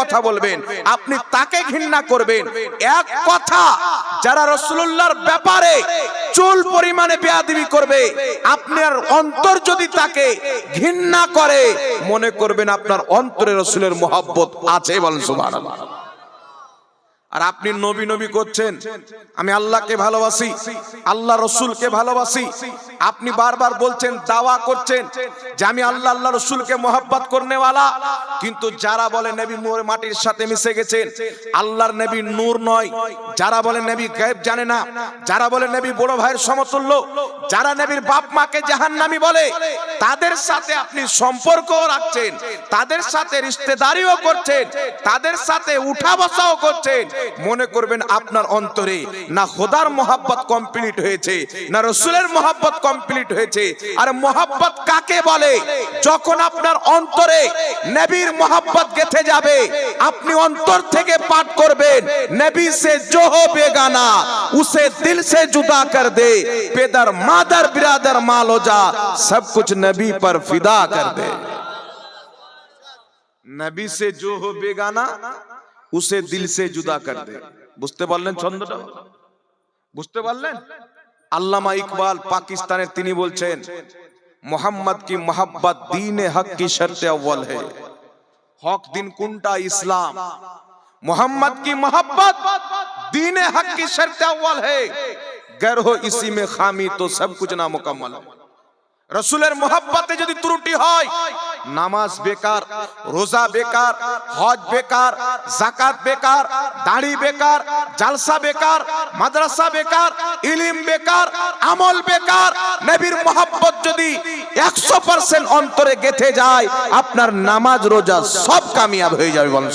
কথা বলবেন, আপনি তাকে ঘৃণা করবেন। এক কথা, যারা রসুল্লাহর ব্যাপারে চুল পরিমাণে বেয়াদিবি করবে, আপনার অন্তর যদি তাকে ঘৃণা করে, মনে করবেন আপনার অন্তরে রসুলের মোহাব্বত আছে বলেন সুবহানাল্লাহ। আর আপনি নবী নবী করছেন। আমি আল্লাহকে ভালোবাসি, আল্লাহ রসুলকে ভালোবাসি। আপনি বারবার বলছেন, দাওয়া করছেন যে আমি আল্লাহ আল্লাহ রসুলকে মোহাব্বত করনেওয়ালা। কিন্তু যারা বলে নবী মোর মাটির সাথে মিশে গেছেন, আল্লাহর নবী নূর নয়। যারা বলে নবী গায়েব জানে না, যারা বলে নবী বড় ভাইয়ের সমতুল্য, যারা নবীর বাপ মাকে জাহান্নামী বলে, তাদের সাথে আপনি সম্পর্ক রাখছেন, তাদের সাথে রিশতেদারিও করছেন, তাদের সাথে উঠা বসাও করছেন মনে করবেন আপনার অন্তরে না খোদার মোহাব্বত কমপ্লিট হয়েছে না রসুলের মোহাব্বত কমপ্লিট হয়েছে আর মোহাব্বত কাকে বলে যখন আপনার অন্তরে নবীর মোহাব্বত গেথে যাবে আপনি অন্তর থেকে পাঠ করবেন নবী সে जो हो बेगाना उसे दिल से जुदा कर दे पेदर मादर बिरादर माल हो जा सब कुछ नबी पर फिदा कर दे নবী সে जो हो बेगाना উসে দিল সে জুদা কর দে বুঝতে পারলেন ছন্দটা বুঝতে পারলেন আল্লামা ইকবাল পাকিস্তানের তিনি বলছেন মোহাম্মদ কি মোহাব্বত দিন হক কি শর্ত अव्वल है হক দিন কোনটা ইসলাম मोहम्मद की मोहब्बत दीन हक की शर्त अव्वल है गर हो इसी में खामी तो सब कुछ ना मुकम्मल है রসুলের মোহাব্বতে যদি ত্রুটি হয়, নামাজ বেকার, রোজা বেকার, হজ বেকার জাকাত বেকার, দাড়ি বেকার, জালসা বেকার, মাদ্রাসা বেকার, ইলিম বেকার, আমল বেকার, নবীর মোহাব্বত যদি একশো পার্সেন্ট অন্তরে গেথে যায়, আপনার নামাজ, রোজা সব কামিয়াব হয়ে যাবে বলেন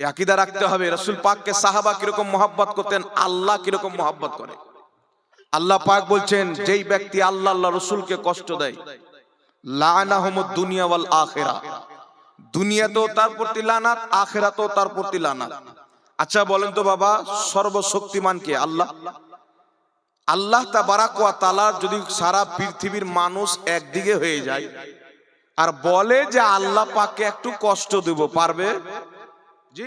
আকিদা রাখতে হবে, রসুল পাককে সাহাবা কীরকম মোহাব্বত করতেন, আল্লাহ কীরকম মোহাব্বত করে। আল্লাহ পাক বলছেন, যেই ব্যক্তি আল্লাহ আল্লাহ রসুলকে কষ্ট দেয়, লানাহুমুদ দুনিয়া ওয়াল আখিরা। দুনিয়াতেও তার প্রতি লানাত, আখিরাতেও তার প্রতি লানাত। আচ্ছা বলেন তো বাবা, সর্বশক্তিমান কে? আল্লাহ। আল্লাহ তাবারাক ওয়া তাআলার যদি সারা পৃথিবীর মানুষ একদিকে হয়ে যায়, আর বলে যে আল্লাহ পাকে একটু কষ্ট দেব, পারবে? জি?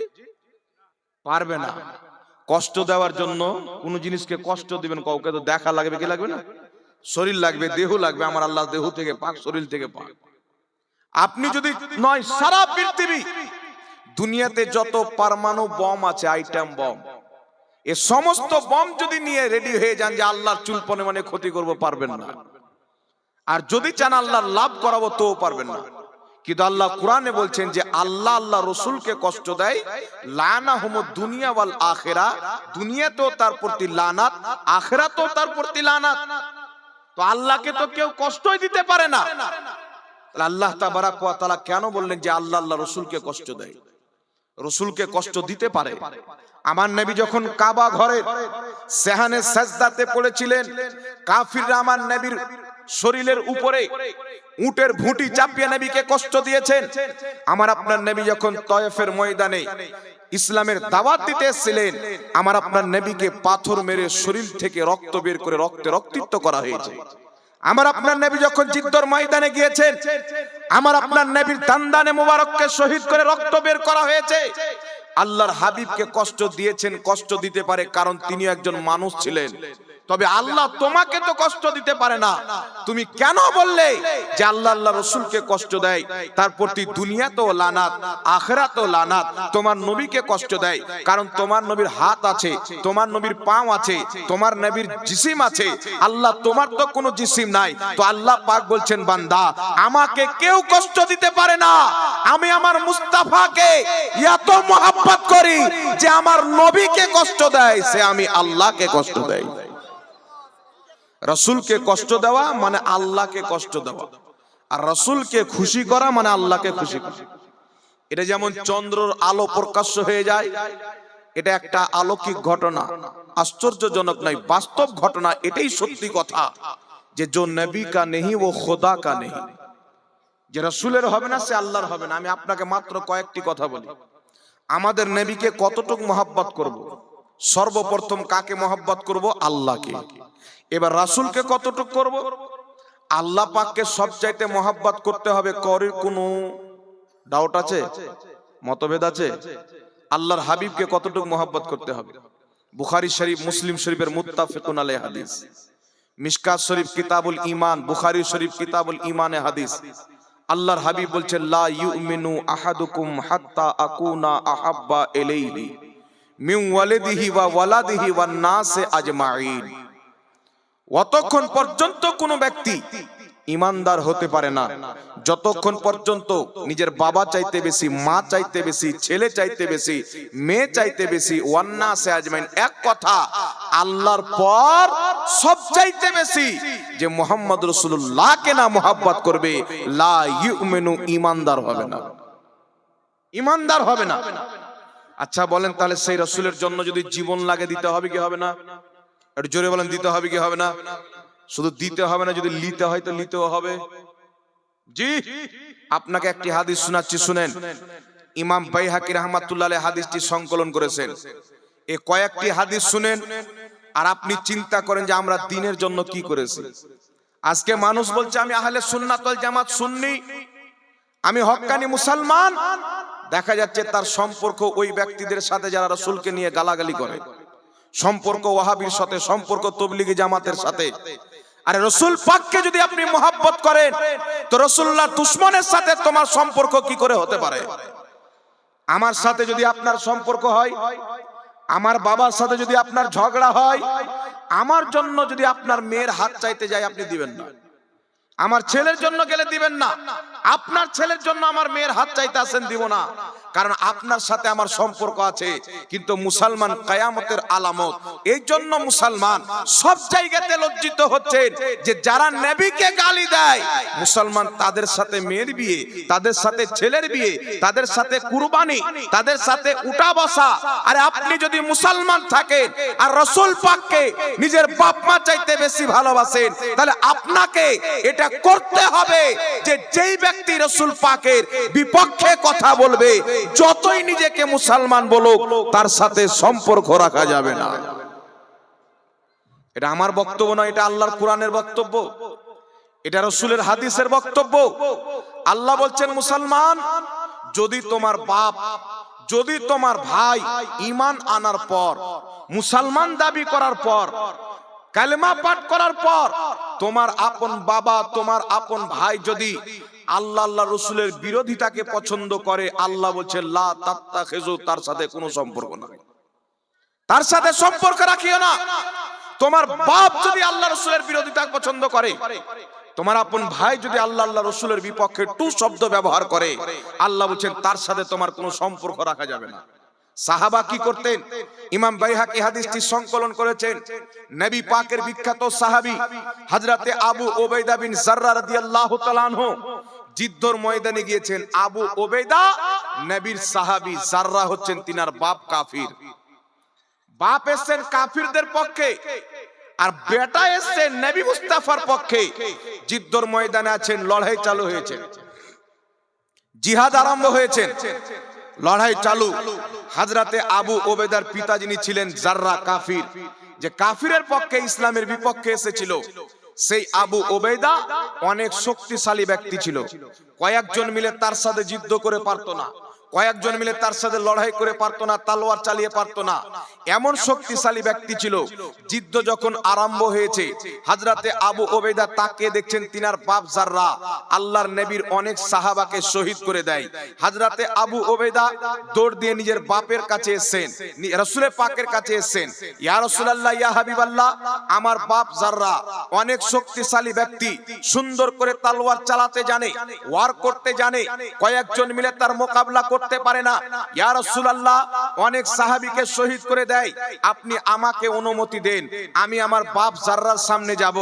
পারবে না। কষ্ট দেওয়ার জন্য কোন জিনিসকে কষ্ট দিবেন, কাউকে তো দেখা লাগবে, কি লাগবে না? শরীর লাগবে, দেহ লাগবে, আমার আল্লাহ দেহ থেকে পাক, শরীর থেকে পাক। আপনি যদি নয়, সারা পৃথিবী, দুনিয়াতে যত পারমাণু বম আছে, আইটেম বম, এ সমস্ত বম যদি নিয়ে রেডি হয়ে যান যে আল্লাহর চুল পনে মানে ক্ষতি করব, পারবেন না। আর যদি চান আল্লাহর লাভ করাবো তো পারবেন না। কিন্তু আল্লাহ কোরআনে বলছেন যে আল্লাহ আল্লাহ রসুলকে কষ্ট দেয়, লানা হোম দুনিয়া ওয়াল আখেরা, দুনিয়াতেও তার প্রতি লানাত, আখেরাতেও তার প্রতি লানাত। তো আল্লাহকে তো কেউ কষ্টই দিতে পারে না। আল্লাহ তাবারাক ওয়া তাআলা কেন বললেন যে আল্লাহ আল্লাহ রসুলকে কষ্ট দেয়? রসুলকে কষ্ট দিতে পারে। আমার নবী যখন কাবা ঘরে সেহানে সাজদাতে পড়েছিলেন, কাফিররা আমার নবীর শরীরের উপরে উটের ভুঁটি চাপিয়ে নবীকে কষ্ট দিয়েছেন। আমার আপনার নবী যখন তয়েফের ময়দানে ইসলামের দাওয়াত দিতে এসেছিলেন, আমার আপনার নবীকে পাথর মেরে শরীর থেকে রক্ত বের করে রক্তে রক্তিত্ব করা হয়েছে। আমার আপনার নবী যখন জিদ্দর ময়দানে গিয়েছেন, আমার আপনার নবীর দান্দানে মোবারককে শহীদ করে রক্ত বের করা হয়েছে। আল্লাহর হাবিবকে কষ্ট দিয়েছেন, কষ্ট দিতে পারে কারণ তিনি একজন মানুষ ছিলেন। তবে আল্লাহ তোমাকে তো কষ্ট দিতে পারে না। তুমি কেন বললে যে আল্লাহ আল্লাহ রসুলকে কষ্ট দেয়? তার প্রতি দুনিয়াতেও লানাত, আখেরাতেও লানাত। তোমার নবীকে কষ্ট দেয়। কারণ তোমার নবীর হাত আছে, তোমার নবীর পাও আছে, তোমার নবীর জিসিম আছে। আল্লাহ তোমার তো কোনো জিসিম নাই। তো আল্লাহ পাক বলছেন, বান্দা, আমাকে কেউ কষ্ট দিতে পারে না। আমি আমার মুস্তাফাকে এত মোহাব্বত করি যে আমার নবীকে কষ্ট দেয়, সে আমি আল্লাহকে কষ্ট দেয় রসুলকে কষ্ট দেওয়া মানে আল্লাহকে কষ্ট দেওয়া। আর রসুলকে খুশি করা মানে আল্লাহকে খুশি করা। এটা যেমন চন্দ্রর আলো প্রকাশ্য হয়ে যায়, এটা একটা আলৌকিক ঘটনা, আশ্চর্যজনক নয়, বাস্তব ঘটনা, এটাই সত্যি কথা যে জো নবী কা নেহি, ও খোদা কা নেহি। যে রসুলের হবে না, সে আল্লাহর হবে না। আমি আপনাকে মাত্র কয়েকটি কথা বলি। আমাদের নবীকে কতটুকু মহাব্বত করব। সর্বপ্রথম কাকে মহাব্বত করব? আল্লাহকে। এবার রাসুলকে কতটুক করব? আল্লাহ পাককে সবচাইতে মহাব্বত করতে হবে করের কোনো ডাউট আছে? মতভেদ আছে? আল্লাহর হাবিবকে কতটুকু মোহাব্বত করতে হবে? বুখারী শরীফ, মুসলিম শরীফের মুত্তাফিকুন আলাই হাদিস। মিশকাত শরীফ, কিতাবুল ইমান বুখারী শরীফ, কিতাবুল ইমানে হাদিস। আল্লাহর হাবিব বলছেন, লা ইউমিনু আহাদুকুম হাত্তা আকুনা আহাব্বা ইলাইহি। ওয়ালিদিহি ওয়া ওয়ালাদিহি অতক্ষণ পর্যন্ত কোনো ব্যক্তি ইমানদার হতে পারে না। যতক্ষণ পর্যন্ত নিজের বাবা চাইতে বেশি, মা চাইতে বেশি, ছেলে চাইতে বেশি, মেয়ে চাইতে বেশি ওয়ান্না সে আজমাইন এক কথা, আল্লাহর পর সব চাইতে বেশি যে মোহাম্মদ রসুল্লাহকে না মোহাব্বত করবে, লা ইউমিনু ইমানদার হবে না। ইমানদার হবে না। আচ্ছা বলেন তাহলে সেই রসুলের জন্য যদি জীবন লাগে দিতে হবে কি হবে না? একটু জোরে বলেন, দিতে হবে কি হবে না? শুধু দিতে হবে না, যদি লিতে হয় তো লিতেও হবে। জি, আপনাকে একটি হাদিস শোনাচ্ছি, শুনেন। ইমাম বাইহাকি রহমাতুল্লাহ হাদিসটি সংকলন করেছেন। এ কয়েকটি হাদিস শুনেন, আর আপনি চিন্তা করেন যে আমরা দিনের জন্য কি করেছি। আজকে মানুষ বলছে, আমি আহলে সুন্নাতল জামাত সুন্নি। আমি হক্কানি মুসলমান। দেখা যাচ্ছে তার সম্পর্ক ওই ব্যক্তিদের সাথে যারা রসুলকে নিয়ে গালাগালি করে। সম্পর্ক ওয়াহাবির সাথে, সম্পর্ক তবলিগি জামাতের সাথে। আরে রসুল পাককে যদি আপনি মোহাব্বত করেন, তো রসুল্লাহ দুশ্মনের সাথে তোমার সম্পর্ক কি করে হতে পারে? আমার সাথে যদি আপনার সম্পর্ক হয়, আমার বাবার সাথে যদি আপনার ঝগড়া হয়, আমার জন্য যদি আপনার মেয়ের হাত চাইতে যায়, আপনি দিবেন না। আমার ছেলের জন্য গেলে দিবেন না। আপনার ছেলের জন্য আমার মেয়ের হাত চাইতে আসেন, দিব না। কারণ আপনার সাথে আমার সম্পর্ক আছে, কিন্তু মুসলমান কায়ামতের আলামত। এই জন্য মুসলমান সব জায়গাতে লজ্জিত হচ্ছেন যে যারা নবীকে গালি দেয়, মুসলমান তাদের সাথে মেয়ের বিয়ে, তাদের সাথে ছেলের বিয়ে, তাদের সাথে কুরবানি, তাদের সাথে উঠা বসা। আরে আপনি যদি মুসলমান থাকেন আর রসুল পাককে নিজের বাপ মা চাইতে বেশি ভালোবাসেন, তাহলে আপনাকে এটা করতে হবে যে যেই ব্যক্তি রসুল পাকের বিপক্ষে কথা বলবে, যতই নিজেকে মুসলমান বলুক, তার সাথে সম্পর্ক রাখা যাবে না। এটা আমার বক্তব্য নয়, এটা আল্লাহর কোরআনের বক্তব্য। এটা রসুলের হাদিসের বক্তব্য। আল্লাহ বলছেন, মুসলমান, যদি তোমার বাপ, যদি তোমার ভাই ইমান আনার পর, মুসলমান দাবি করার পর, কালেমা পাঠ করার পর তোমার আপন বাবা, তোমার আপন ভাই যদি আল্লাহ আল্লাহ রসুলের বিরোধিতাকে পছন্দ করে, আল্লাহ বলছে, লা তাত্তা খেজু তার সাথে কোনো সম্পর্ক নাই। তার সাথে সম্পর্ক রাখিও না। তোমার বাপ যদি আল্লাহ রসুলের বিরোধিতা পছন্দ করে, তোমার আপন ভাই যদি আল্লাহ আল্লাহ রসুলের বিপক্ষে টু শব্দ ব্যবহার করে, আল্লাহ বলছেন, তার সাথে তোমার কোনো সম্পর্ক রাখা যাবে না। সাহাবা কি করতেন? ইমাম বাইহাকি হাদিসটি সংকলন করেছেন। নবী পাকের বিখ্যাত সাহাবী হযরতে আবু ওবাইদা বিন জাররা রাদিয়াল্লাহু তাআলা আনহু জিদ্দর ময়দানে গিয়েছেন। আবু ওবেদা নবীর সাহাবী জাররা হচ্ছেন তিনার বাপ কাফির। বাপ এসছেন কাফিরদের পক্ষে। আর বেটা এসছে নবী মুস্তাফার পক্ষে। জিদ্দর ময়দানে আছেন লড়াই চালু হয়েছে। জিহাদ আরম্ভ হয়েছে। লড়াই চালু। হাজরাতে আবু ওবেদার পিতা যিনি ছিলেন জাররা কাফির, যে কাফিরের পক্ষে ইসলামের বিপক্ষে এসেছিল। সেই আবু ওবেদা অনেক শক্তিশালী ব্যক্তি ছিল। কয়েকজন মিলে তার সাথে যুদ্ধ করে পারত না। কয়েকজন মিলে তার সাথে লড়াই করে পারতো না, তালোয়ার চালিয়ে পারতো না। এমন শক্তিশালী ব্যক্তি ছিল, যুদ্ধ যখন আরম্ভ হয়েছে হাজরাতে আবু ওবেদা তাকে দেখছেন তিনার বাপ জাররা আল্লাহর নবীর অনেক সাহাবাকে শহীদ করে দেয়। হাজরাতে আবু ওবেদা দৌড় দিয়ে নিজের বাপের কাছে এসেছেন রসুলের পাকের কাছে এসেছেন, ইয়া রসুলাল্লাহ, ইয়া হাবিবাল্লাহ, আমার বাপ জাররা অনেক শক্তিশালী ব্যক্তি, সুন্দর করে তালোয়ার চালাতে জানে, ওয়ার করতে জানে, কয়েকজন মিলে তার মোকাবিলা করতে পারে না। ইয়া রাসূলুল্লাহ, অনেক সাহাবীকে শহীদ করে দেয়। আপনি আমাকে অনুমতি দেন, আমি আমার বাপ জাররার সামনে যাব,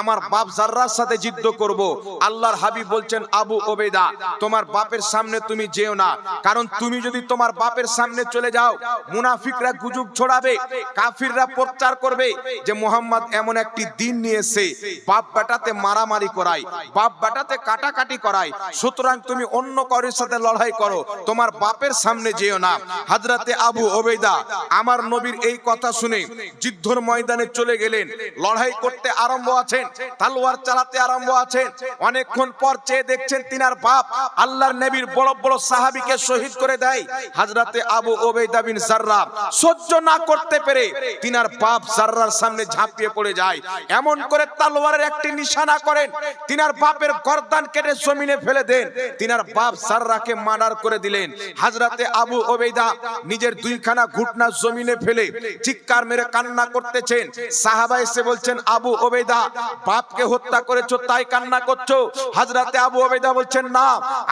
আমার বাপ জাররার সাথে যুদ্ধ করব। আল্লাহর হাবিব বলছেন, আবু ওবেদা, তোমার বাপের সামনে তুমি যেও না। কারণ তুমি যদি তোমার বাপের সামনে চলে যাও, মুনাফিকরা গুজব ছড়াবে, কাফিররা প্রচার করবে যে মোহাম্মদ এমন একটি দিন নিয়েছে। বাপ বেটাতে মারামারি করায়, বাপ বেটাতে কাটাকাটি করায়। সুতরাং তুমি অন্য কারোর সাথে লড়াই করো। তোমার তোমার বাপের সামনে যেও না। হাজরাতে আবু ওবেদা আমার নবীর এই কথা শুনে যুদ্ধর ময়দানে চলে গেলেন। লড়াই করতে আরম্ভ আছেন, তালোয়ার চালাতে আরম্ভ আছেন। অনেকক্ষণ পর চেয়ে দেখছেন তিনার বাপ আল্লাহর নবীর বড় বড় সাহাবীকে শহীদ করে দেয়। হাজরাতে আবু ওবেদা বিন জাররা সহ্য না করতে পেরে তিনার বাপ জাররার সামনে ঝাঁপিয়ে পড়ে যায়। এমন করে তালোয়ারের একটি নিশানা করেন তিনার বাপের গর্দান কেটে জমিনে ফেলে দেন। তিনার বাপ জাররাকে মার্ডার করে দিলেন। হাজরাতে আবু ওবেদা নিজের দুইখানা ঘুটনা জমিনে ফেলে চিৎকার মেরে কান্না করতেছেন। সাহাবা এসে বলছেন আবু ওবেদা বাপকে হত্যা করেছ তাই কান্না করছ? হাজরাতে আবু ওবেদা বলছেন না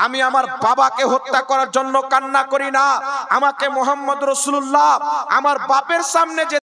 আমি আমার বাবাকে হত্যা করার জন্য কান্না করি না। আমাকে মোহাম্মদ রসুল্লাহ আমার বাপের সামনে যে